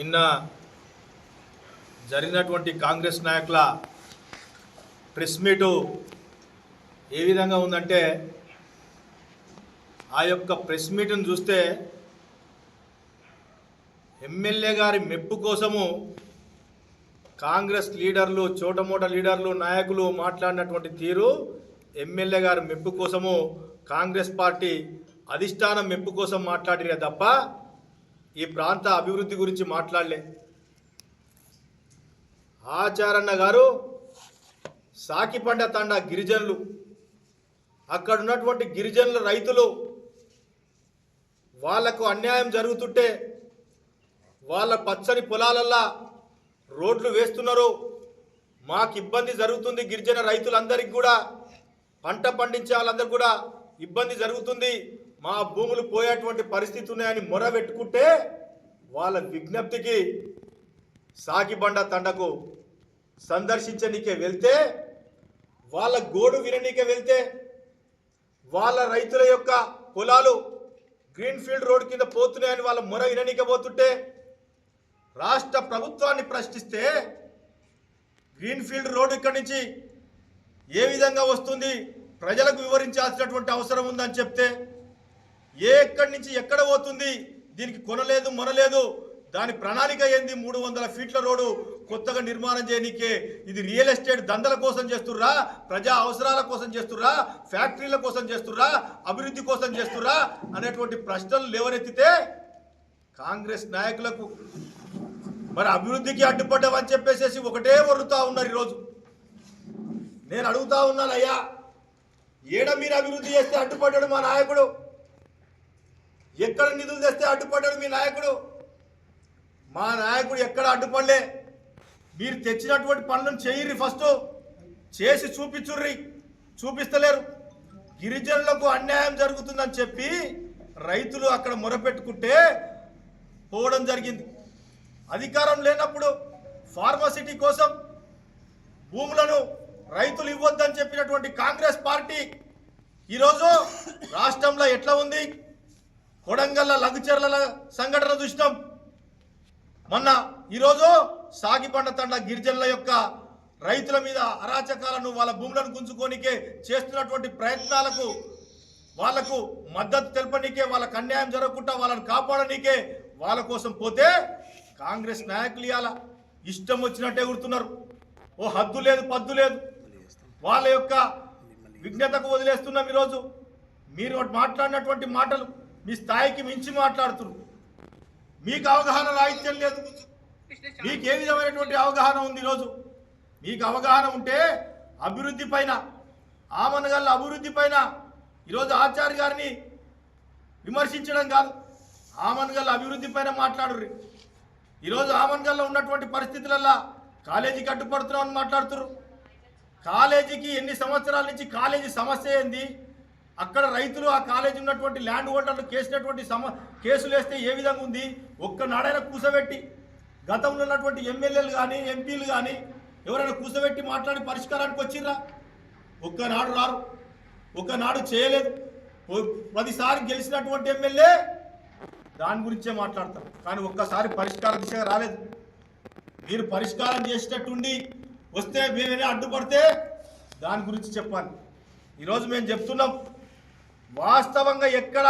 నిన్న జరిగినటువంటి కాంగ్రెస్ నాయకుల ప్రెస్ మీటు ఏ విధంగా ఉందంటే ఆ యొక్క ప్రెస్ మీటును చూస్తే ఎమ్మెల్యే గారి మెప్పు కోసము కాంగ్రెస్ లీడర్లు చోటమోట లీడర్లు నాయకులు మాట్లాడినటువంటి తీరు ఎమ్మెల్యే గారి మెప్పు కోసము కాంగ్రెస్ పార్టీ అధిష్టానం మెప్పు కోసం మాట్లాడిరే తప్ప ఈ ప్రాంత అభివృద్ధి గురించి మాట్లాడలే. ఆచారన్న గారు సాకిపండ తండ గిరిజనులు. అక్కడ ఉన్నటువంటి గిరిజనుల రైతులు వాళ్ళకు అన్యాయం జరుగుతుంటే వాళ్ళ పచ్చని పొలాలల్లా రోడ్లు వేస్తున్నారు. మాకు ఇబ్బంది జరుగుతుంది గిరిజన రైతులందరికీ కూడా పంట పండించే వాళ్ళందరికీ కూడా ఇబ్బంది జరుగుతుంది. మా భూములు పోయేటువంటి పరిస్థితి ఉన్నాయని మొర పెట్టుకుంటే వాళ్ళ విజ్ఞప్తికి సాగిబండ తండకు సందర్శించనీకే వెళ్తే వాళ్ళ గోడు విననీకే వెళ్తే వాళ్ళ రైతుల యొక్క పొలాలు గ్రీన్ఫీల్డ్ రోడ్ కింద పోతున్నాయని వాళ్ళ మొర విననీకే పోతుంటే రాష్ట్ర ప్రభుత్వాన్ని ప్రశ్నిస్తే గ్రీన్ఫీల్డ్ రోడ్ ఇక్కడి నుంచి ఏ విధంగా వస్తుంది ప్రజలకు వివరించాల్సినటువంటి అవసరం ఉందని చెప్తే ఏ ఎక్కడి నుంచి ఎక్కడ పోతుంది? దీనికి కొనలేదు మొనలేదు. దాని ప్రణాళిక ఏంది? మూడు వందల ఫీట్ల రోడ్డు కొత్తగా నిర్మాణం చేయనీకే ఇది రియల్ ఎస్టేట్ దందల కోసం చేస్తుర్రా? ప్రజా అవసరాల కోసం చేస్తుర్రా? ఫ్యాక్టరీల కోసం చేస్తుర్రా? అభివృద్ధి కోసం చేస్తుర్రా? అనేటువంటి ప్రశ్నలు లేవనెత్తితే కాంగ్రెస్ నాయకులకు మరి అభివృద్ధికి అడ్డుపడ్డామని చెప్పేసేసి ఒకటే వరుతా ఉన్నారు ఈరోజు. నేను అడుగుతా ఉన్నాను అయ్యా ఏడ మీరు అభివృద్ధి చేస్తే అడ్డుపడ్డాడు మా నాయకుడు? ఎక్కడ నిధులు తెస్తే అడ్డుపడ్డాడు మీ నాయకుడు? మా నాయకుడు ఎక్కడ అడ్డుపడలే? మీరు తెచ్చినటువంటి పనులను చేయర్రి ఫస్ట్. చేసి చూపించుర్రి. చూపిస్తలేరు. గిరిజనులకు అన్యాయం జరుగుతుందని చెప్పి రైతులు అక్కడ మొరపెట్టుకుంటే పోవడం జరిగింది. అధికారం లేనప్పుడు ఫార్మసిటీ కోసం భూములను రైతులు ఇవ్వద్దని చెప్పినటువంటి కాంగ్రెస్ పార్టీ ఈరోజు రాష్ట్రంలో ఎట్లా ఉంది? కొడంగల్ల లఘుచర్ల సంఘటన చూసినాం. మొన్న ఈరోజు సాగిపండ తండ గిరిజనుల యొక్క రైతుల మీద అరాచకాలను వాళ్ళ భూములను గుంజుకోనికే చేస్తున్నటువంటి ప్రయత్నాలకు వాళ్ళకు మద్దతు తెలపనీకే వాళ్ళకు అన్యాయం జరగకుండా వాళ్ళని కాపాడనీకే వాళ్ళ కోసం పోతే కాంగ్రెస్ నాయకులు ఇవాళ ఇష్టం వచ్చినట్టే గుర్తున్నారు. ఓ హద్దు లేదు పద్దు లేదు. వాళ్ళ యొక్క విఘ్నతకు వదిలేస్తున్నాం ఈరోజు. మీరు మాట్లాడినటువంటి మాటలు మీ స్థాయికి మించి మాట్లాడుతున్నారు మీకు అవగాహన రాహిత్యం లేదు. మీకు ఏ విధమైనటువంటి అవగాహన ఉంది ఈరోజు? మీకు అవగాహన ఉంటే అభివృద్ధి పైన ఆమనగల్ల అభివృద్ధి పైన ఈరోజు ఆచార్య గారిని విమర్శించడం కాదు. ఆమనగల్ల అభివృద్ధి పైన మాట్లాడరు ఈరోజు ఆమన్గల్లో ఉన్నటువంటి పరిస్థితులల్లో కాలేజీకి అడ్డుపడుతున్నామని మాట్లాడుతున్నారు కాలేజీకి ఎన్ని సంవత్సరాల నుంచి కాలేజీ సమస్య ఏంది? అక్కడ రైతులు ఆ కాలేజీ ఉన్నటువంటి ల్యాండ్ హోల్డర్లు కేసినటువంటి సమ కేసులు వేస్తే ఏ విధంగా ఉంది? ఒక్కనాడైనా కూసబెట్టి గతంలో ఉన్నటువంటి ఎమ్మెల్యేలు కానీ ఎంపీలు కానీ ఎవరైనా కూసబెట్టి మాట్లాడి పరిష్కారానికి వచ్చిర్రా? ఒక్కనాడు రారు. ఒక్కనాడు చేయలేదు. ప్రతిసారి పదిసారి గెలిచినటువంటి ఎమ్మెల్యే దాని గురించే మాట్లాడతారు. కానీ ఒక్కసారి పరిష్కార దిశగా రాలేదు. మీరు పరిష్కారం చేసేటట్టుండి వస్తే మేమైనా అడ్డుపడితే దాని గురించి చెప్పాలి. ఈరోజు మేము చెప్తున్నాం. వాస్తవంగా ఎక్కడ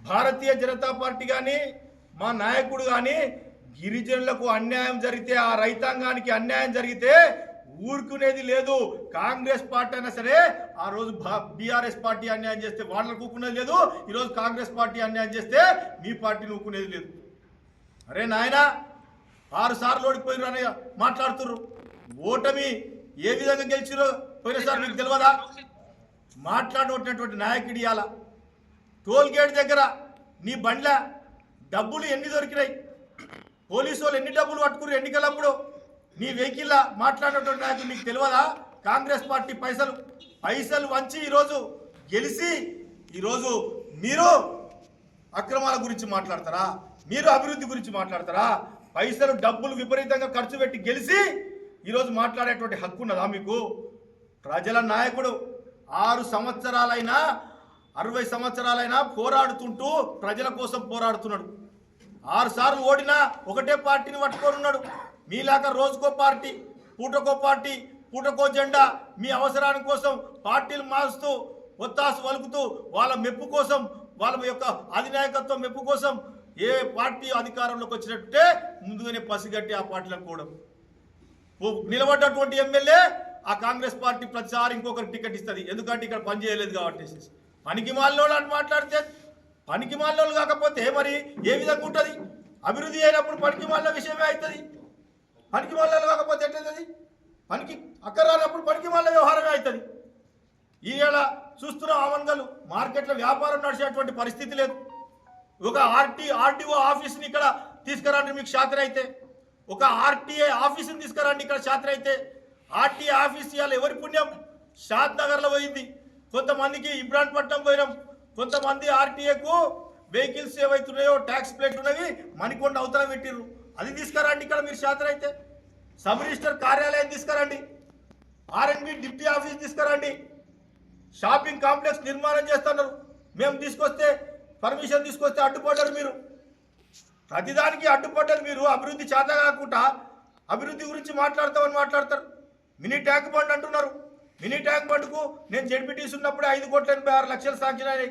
భారతీయ జనతా పార్టీ కానీ మా నాయకుడు కానీ గిరిజనులకు అన్యాయం జరిగితే ఆ రైతాంగానికి అన్యాయం జరిగితే ఊరుకునేది లేదు. కాంగ్రెస్ పార్టీ అయినా సరే ఆ రోజు బీఆర్ఎస్ పార్టీ అన్యాయం చేస్తే వాళ్ళకు ఊరుకునేది లేదు. ఈరోజు కాంగ్రెస్ పార్టీ అన్యాయం చేస్తే మీ పార్టీని ఊరుకునేది లేదు. అరే నాయనా ఆరు సార్లు ఓడిపోయినారు అని మాట్లాడుతుర్రు. ఓటమి ఏ విధంగా గెలిచిరో పోయినసారి మీకు తెలియదా? మాట్లాడేటటువంటి నాయకుడి ఇవాళ టోల్ గేట్ దగ్గర నీ బండ్ల డబ్బులు ఎన్ని దొరికినాయి? పోలీసు వాళ్ళు ఎన్ని డబ్బులు పట్టుకున్నారు ఎన్నికలప్పుడు? నీ వెహికల్లా మాట్లాడేటువంటి నాయకుడు నీకు తెలియదా? కాంగ్రెస్ పార్టీ పైసలు. పైసలు వంచి ఈరోజు గెలిచి ఈరోజు మీరు అక్రమాల గురించి మాట్లాడతారా? మీరు అభివృద్ధి గురించి మాట్లాడతారా? పైసలు డబ్బులు విపరీతంగా ఖర్చు పెట్టి గెలిచి ఈరోజు మాట్లాడేటువంటి హక్కు ఉన్నదా మీకు? ప్రజల నాయకుడు ఆరు సంవత్సరాలైనా అరవై సంవత్సరాలైనా పోరాడుతుంటూ ప్రజల కోసం పోరాడుతున్నాడు. ఆరు సార్లు ఓడినా ఒకటే పార్టీని పట్టుకొని ఉన్నాడు. మీలాగా రోజుకో పార్టీ పూటకో పార్టీ పూటకో జెండా మీ అవసరాని కోసం పార్టీలు మారుస్తూ ఒత్తాసు వలుకుతూ వాళ్ళ మెప్పు కోసం వాళ్ళ యొక్క అధినాయకత్వం మెప్పు కోసం ఏ పార్టీ అధికారంలోకి వచ్చినట్టే ముందుగానే పసిగట్టి ఆ పార్టీలకు కూడా నిలబడ్డటువంటి ఎమ్మెల్యే ఆ కాంగ్రెస్ పార్టీ ప్రతిసారి ఇంకొకరికి టికెట్ ఇస్తుంది. ఎందుకంటే ఇక్కడ పని చేయలేదు కాబట్టి పనికి మాలినోళ్ళు అని మాట్లాడితే పనికి మాలినోళ్ళు కాకపోతే మరి ఏ విధంగా ఉంటుంది? అభివృద్ధి అయినప్పుడు పనికి మాలిన విషయమే అవుతుంది. పనికి మాలిన కాకపోతే ఎట్లయితుంది? పనికి అక్కరానప్పుడు పనికి మాలిన వ్యవహారమే అవుతుంది. ఈవేళ చూస్తున్న ఆమంగలు మార్కెట్లో వ్యాపారం నడిచేటువంటి పరిస్థితి లేదు. ఒక ఆర్టీ ఆర్టీఓ ఆఫీస్ని ఇక్కడ తీసుకురండి మీకు శాతం అయితే ఒక ఆర్టీఏ ఆఫీస్ని తీసుకురండి ఇక్కడ శాతం అయితే ఆర్టీఏ ఆఫీస్ ఇవాళ ఎవరి పుణ్యం? షాద్ నగర్లో పోయింది. కొంతమందికి ఇబ్రాన్పట్నం పోయినాం. కొంతమంది ఆర్టీఏకు వెహికల్స్ ఏవైతున్నాయో ట్యాక్స్ ప్లేట్ ఉన్నవి మణికొండ అవతల పెట్టిర్రు. అది తీసుకురండి ఇక్కడ మీరు శాతం అయితే. సబ్ రిజిస్టర్ కార్యాలయం తీసుకురండి. R and B deputy office తీసుకురండి. షాపింగ్ కాంప్లెక్స్ నిర్మాణం చేస్తున్నారు. మేము తీసుకొస్తే పర్మిషన్ తీసుకొస్తే అడ్డుపడ్డారు మీరు. ప్రతిదానికి అడ్డుపడ్డారు మీరు. అభివృద్ధి చేత కాకుండా అభివృద్ధి గురించి మాట్లాడతామని మాట్లాడతారు. మినీ ట్యాంక్ బండ్ అంటున్నారు. మినీ ట్యాంక్ బండ్కు నేను జడ్పీటీస్ ఉన్నప్పుడే ఐదు కోట్ల ఎనభై ఆరు లక్షలు శాంక్షన్ అయినాయి.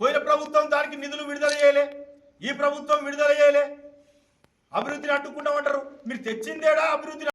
పోయిన ప్రభుత్వం దానికి నిధులు విడుదల చేయలే. ఈ ప్రభుత్వం విడుదల చేయలే. అభివృద్ధిని అడ్డుకుంటామంటారు. మీరు తెచ్చిందేడా అభివృద్ధిని